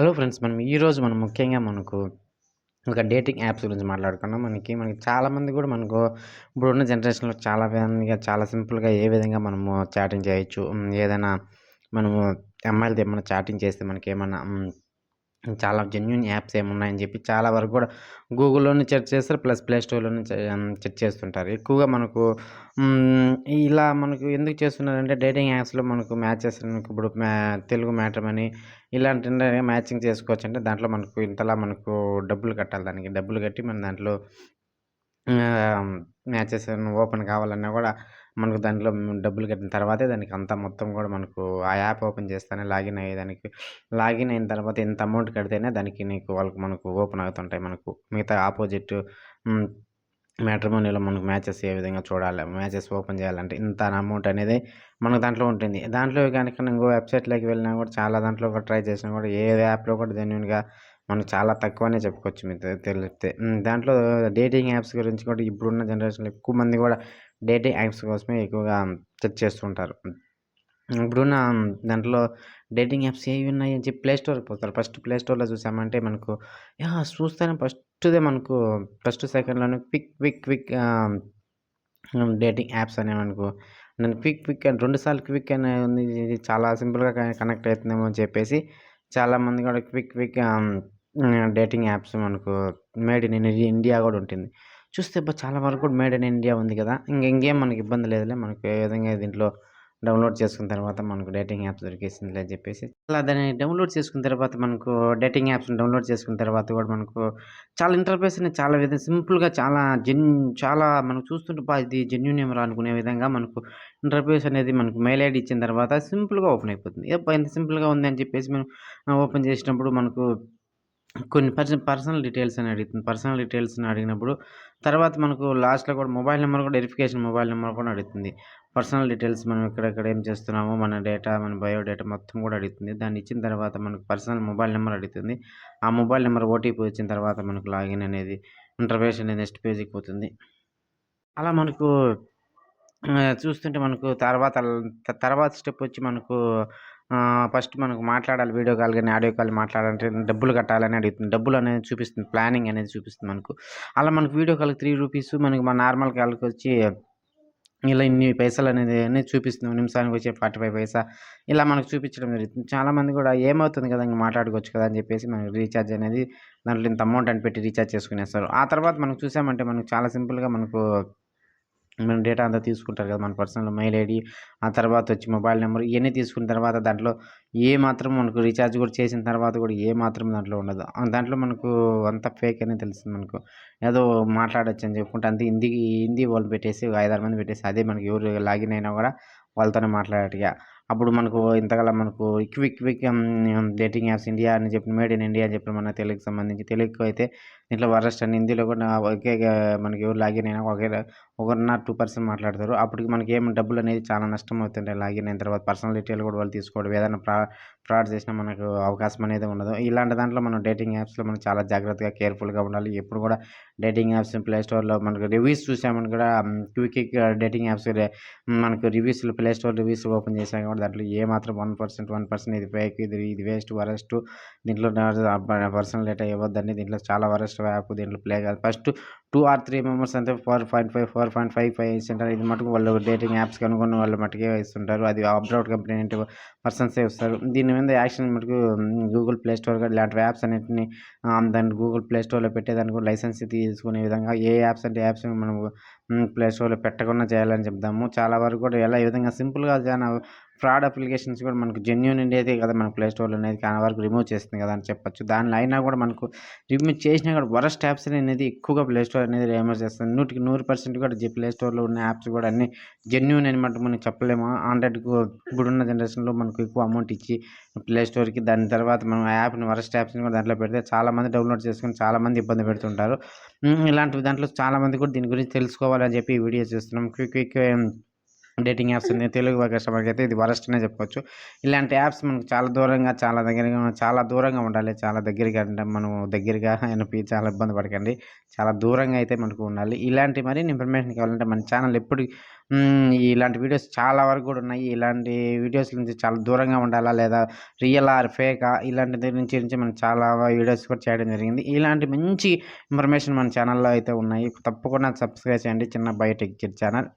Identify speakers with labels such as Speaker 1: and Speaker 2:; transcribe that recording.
Speaker 1: Hello friends మనం ఈరోజు మనం ముఖ్యంగా మనకు ఒక డేటింగ్ యాప్స్ గురించి మాట్లాడుకున్నాం. మనకి మనకి చాలామంది కూడా మనకు ఇప్పుడున్న జనరేషన్లో చాలా విధంగా చాలా సింపుల్గా ఏ విధంగా మనము చాటింగ్ చేయొచ్చు. ఏదైనా మనము అమ్మాయిలతో ఏమైనా చాటింగ్ చేస్తే మనకి ఏమన్నా చాలా జెన్యున్ యాప్స్ ఏమున్నాయని చెప్పి చాలా వరకు కూడా గూగుల్లోనే సెర్చ్ చేస్తారు ప్లస్ ప్లే స్టోర్లోనే సెర్చ్ చేస్తుంటారు. ఎక్కువగా మనకు ఇలా మనకు ఎందుకు చేస్తున్నారంటే డేటింగ్ యాప్స్లో మనకు మ్యాచెస్ ఇప్పుడు మ్యా తెలుగు మ్యాటర్ అని ఇలాంటి మ్యాచింగ్ చేసుకోవచ్చు అంటే దాంట్లో మనకు ఇంతలా మనకు డబ్బులు కట్టాలి దానికి. డబ్బులు కట్టి మనం దాంట్లో మ్యాచెస్ ఓపెన్ కావాలన్నా కూడా మనకు దాంట్లో డబ్బులు కట్టిన తర్వాతే దానికి అంతా మొత్తం కూడా మనకు ఆ యాప్ ఓపెన్ చేస్తేనే లాగిన్ అయ్యేదానికి లాగిన్ అయిన తర్వాత ఇంత అమౌంట్ కడితేనే దానికి నీకు వాళ్ళకి మనకు ఓపెన్ అవుతుంటాయి మనకు. మిగతా ఆపోజిట్ మ్యాట్రిమోనీలో మనకు మ్యాచెస్ ఏ విధంగా చూడాలి మ్యాచెస్ ఓపెన్ చేయాలంటే ఇంత అమౌంట్ అనేది మనకు దాంట్లో ఉంటుంది. దాంట్లో కనుక ఇంకో వెబ్సైట్లోకి వెళ్ళినా కూడా చాలా దాంట్లో కూడా ట్రై చేసినా కూడా ఏ యాప్లో కూడా జెన్యున్గా మనకు చాలా తక్కువనే చెప్పుకోవచ్చు మీకు తెలిస్తే. దాంట్లో డేటింగ్ యాప్స్ గురించి కూడా ఇప్పుడున్న జనరేషన్లో ఎక్కువ మంది కూడా డేటింగ్ యాప్స్ కోసమే ఎక్కువగా సెర్చ్ చేస్తుంటారు. ఇప్పుడున్న దాంట్లో డేటింగ్ యాప్స్ ఏవి ఉన్నాయి అని చెప్పి ప్లే స్టోర్కి పోతారు. ఫస్ట్ ప్లే స్టోర్లో చూసామంటే మనకు యా చూస్తేనే ఫస్ట్దే మనకు first సెకండ్లోనే quick quick quick dating apps అనేవి మనకు నేను క్విక్ క్విక్ అని రెండుసార్లు క్విక్ అనే ఉంది ఇది చాలా సింపుల్గా కనెక్ట్ అవుతుందేమో అని చెప్పేసి చాలామంది కూడా క్విక్ క్విక్ డేటింగ్ యాప్స్ మనకు మేడ్ ఇన్ ఇండియా కూడా ఉంటుంది. చూస్తే అబ్బా చాలా వరకు కూడా మేడ్ ఇన్ ఇండియా ఉంది కదా. ఇంక ఇంకేం మనకి ఇబ్బంది లేదులే. మనకు ఏ విధంగా దీంట్లో డౌన్లోడ్ చేసుకున్న తర్వాత మనకు డేటింగ్ యాప్స్ దొరికేసింది అని చెప్పేసి. అలా దాన్ని డౌన్లోడ్ చేసుకున్న తర్వాత మనకు డేటింగ్ యాప్స్ని డౌన్లోడ్ చేసుకున్న తర్వాత కూడా మనకు చాలా ఇంటర్ఫేస్ అనేది చాలా విధంగా సింపుల్గా చాలా జెన్ చాలా మనకు చూస్తుంటే బా ఇది జెన్యున్ ఏమరా అనుకునే విధంగా మనకు ఇంటర్ఫేస్ అనేది మనకు మెయిల్ ఐడి ఇచ్చిన తర్వాత సింపుల్గా ఓపెన్ అయిపోతుంది. ఎంత సింపుల్గా ఉంది అని చెప్పేసి మనం ఓపెన్ చేసినప్పుడు మనకు కొన్ని పర్సన్ పర్సనల్ డీటెయిల్స్ అని అడుగుతుంది. పర్సనల్ డీటెయిల్స్ని అడిగినప్పుడు తర్వాత మనకు లాస్ట్లో కూడా మొబైల్ నెంబర్ కూడా వెరిఫికేషన్ మొబైల్ నెంబర్ కూడా అడుగుతుంది. పర్సనల్ డీటెయిల్స్ మనం ఎక్కడెక్కడ ఏం చేస్తున్నామో మన డేటా మన బయోడేటా మొత్తం కూడా అడుగుతుంది. దాన్ని ఇచ్చిన తర్వాత మనకు పర్సనల్ మొబైల్ నెంబర్ అడుగుతుంది. ఆ మొబైల్ నెంబర్ ఓటీపీ వచ్చిన తర్వాత మనకు లాగిన్ అనేది ఇంటర్ఫేస్ అనేది నెక్స్ట్ పేజీకి పోతుంది. అలా మనకు చూస్తుంటే మనకు తర్వాత తర్వాత స్టెప్ వచ్చి మనకు ఫస్ట్ మనకు మాట్లాడాలి వీడియో కాల్ కానీ ఆడియో కాల్ మాట్లాడాలంటే డబ్బులు కట్టాలని అడుగుతుంది. డబ్బులు అనేది చూపిస్తుంది ప్లానింగ్ అనేది చూపిస్తుంది మనకు. అలా మనకు వీడియో కాల్ త్రీ రూపీస్ మనకి మన నార్మల్ కాల్కి వచ్చి ఇలా ఇన్ని పైసలు అనేది అనేది చూపిస్తుంది. నిమిషానికి వచ్చే ఫార్టీ ఫైవ్ పైసా. ఇలా మనకు చూపించడం జరుగుతుంది. చాలామంది కూడా ఏమవుతుంది కదా ఇంక మాట్లాడుకోవచ్చు కదా అని చెప్పేసి మనకి రీఛార్జ్ అనేది దాంట్లో ఇంత అమౌంట్ అని పెట్టి రీఛార్జ్ చేసుకునేస్తారు. ఆ తర్వాత మనకు చూసామంటే మనకు చాలా సింపుల్గా మనకు మన డేటా అంతా తీసుకుంటారు కదా మన పర్సనల్ మెయిల్ ఐడి ఆ తర్వాత వచ్చి మొబైల్ నెంబర్ ఇవన్నీ తీసుకున్న తర్వాత దాంట్లో ఏ మాత్రం మనకు రీఛార్జ్ కూడా చేసిన తర్వాత కూడా ఏ మాత్రం దాంట్లో ఉండదు. దాంట్లో మనకు అంత ఫేక్ అని తెలుస్తుంది మనకు. ఏదో మాట్లాడచ్చు అని చెప్పుకుంటే అంతే. హిందీ హిందీ వాళ్ళు పెట్టేసి ఐదారు మంది పెట్టేసి అదే మనకి ఎవరు లాగిన్ అయినా కూడా వాళ్ళతోనే మాట్లాడేట్టుగా అప్పుడు మనకు ఇంతకాల మనకు quick quick dating apps India అని చెప్పి మేడ్ ఇన్ ఇండియా అని చెప్పి మన తెలుగుకి సంబంధించి తెలుగుకు అయితే దీంట్లో వరస్ట్ అని హిందీలో కూడా ఒకే మనకి ఎవరు లాగిన్ అయినా ఒకే ఒకరున్న టూ పర్సెంట్ మాట్లాడతారు. అప్పటికి మనకి ఏం డబ్బులు అనేది చాలా నష్టం అవుతుంటాయి లాగిన్ అయిన తర్వాత పర్సనల్ డీటెయిల్ కూడా వాళ్ళు తీసుకోవడం ఏదైనా ఫ్రా ఫ్రాడ్ చేసినా మనకు అవకాశం అనేది ఉండదు. ఇలాంటి దాంట్లో మనం డేటింగ్ యాప్స్లో మనం చాలా జాగ్రత్తగా కేర్ఫుల్గా ఉండాలి. ఎప్పుడు కూడా డేటింగ్ యాప్స్ ప్లే స్టోర్లో మనకు రివ్యూస్ చూసామని కూడా క్విక్ డేటింగ్ యాప్స్ మనకు రివ్యూస్లో ప్లే స్టోర్ రివ్యూస్ ఓపెన్ చేసాం కాబట్టి దాంట్లో ఏ మాత్రం వన్ పర్సెంట్ వన్ పర్సెంట్ ఇది ఫేక్ ఇది ఇది వేస్ట్ వరస్ట్. దీంట్లో పర్సనల్ డేటా ఇవ్వద్దండి. దీంట్లో చాలా వరస్ట్ యాప్ దీంట్లో ప్లే కాదు. First two or three members అంతే four point five four point five five ఇస్తుంటారు ఇది మటుకు వాళ్ళు డేటింగ్ యాప్స్ కనుగొని వాళ్ళు మటుకే ఇస్తుంటారు అది అబ్రౌట్ కంపెనీ పర్సన్సే ఇస్తారు. దీని మీద యాక్షన్ మటుకు గూగుల్ ప్లే స్టోర్ ఇలాంటి యాప్స్ అన్నింటిని దాన్ని గూగుల్ ప్లే స్టోర్లో పెట్టేదానికి లైసెన్స్ తీసుకునే విధంగా ఏ యాప్స్ అంటే యాప్స్ మనం ప్లే స్టోర్లో పెట్టకుండా చేయాలని చెప్దాము చాలా వరకు కూడా ఎలా ఈ విధంగా సింపుల్గా చాలా ఫ్రాడ్ అప్లికేషన్స్ కూడా మనకు జెన్యున్ ఉండేది కదా మన ప్లే స్టోర్లో అనేది. కానీ వరకు రిమూవ్ చేస్తుంది కదా అని చెప్పొచ్చు. దానిలో అయినా కూడా మనకు రిమూవ్ చేసినా కూడా వరస్ట్ యాప్స్ అనేది ఎక్కువగా ప్లే స్టోర్ అనేది రిమూవ్ చేస్తుంది. నూటికి నూరు పర్సెంట్ కూడా ప్లే స్టోర్లో ఉన్న యాప్స్ కూడా అన్ని జెన్యున్ అనమాట మనం చెప్పలేము. ఆండ్రాయిడ్కు ఇప్పుడున్న జనరేషన్లో మనకు ఎక్కువ అమౌంట్ ఇచ్చి ప్లే స్టోర్కి దాని తర్వాత మనం ఆ యాప్ని వరస్ట్ యాప్స్ని కూడా దాంట్లో పెడితే చాలామంది డౌన్లోడ్ చేసుకుని చాలామంది ఇబ్బంది పెడుతుంటారు. ఇలాంటివి ఇలాంటి దాంట్లో చాలామంది కూడా దీని గురించి తెలుసుకోవాలని చెప్పి ఈ వీడియో చేస్తున్నాం. క్విక్ క్విక్ డేటింగ్ యాప్స్ ఉంది తెలుగు కస్టమర్కి అయితే ఇది వరస్ట్ అనే ఇలాంటి యాప్స్ మనకు చాలా దూరంగా చాలా దగ్గరగా చాలా దూరంగా ఉండాలి. చాలా దగ్గరగా అంటే మనం దగ్గరగా అనిపి చాలా ఇబ్బంది పడకండి. చాలా దూరంగా అయితే మనకు ఉండాలి. ఇలాంటి మరిన్ని ఇన్ఫర్మేషన్ కావాలంటే మన ఛానల్ ఎప్పుడు ఇలాంటి వీడియోస్ చాలా వరకు కూడా ఉన్నాయి. ఇలాంటి వీడియోస్ నుంచి చాలా దూరంగా ఉండాలా? లేదా రియల్ ఆర్ ఫేకా? ఇలాంటి దగ్గర నుంచి నుంచి మనం చాలా వీడియోస్ కూడా చేయడం జరిగింది. ఇలాంటి మంచి ఇన్ఫర్మేషన్ మన ఛానల్లో అయితే ఉన్నాయి. తప్పకుండా సబ్స్క్రైబ్ చేయండి. చిన్న బయోటెక్ కిడ్ ఛానల్.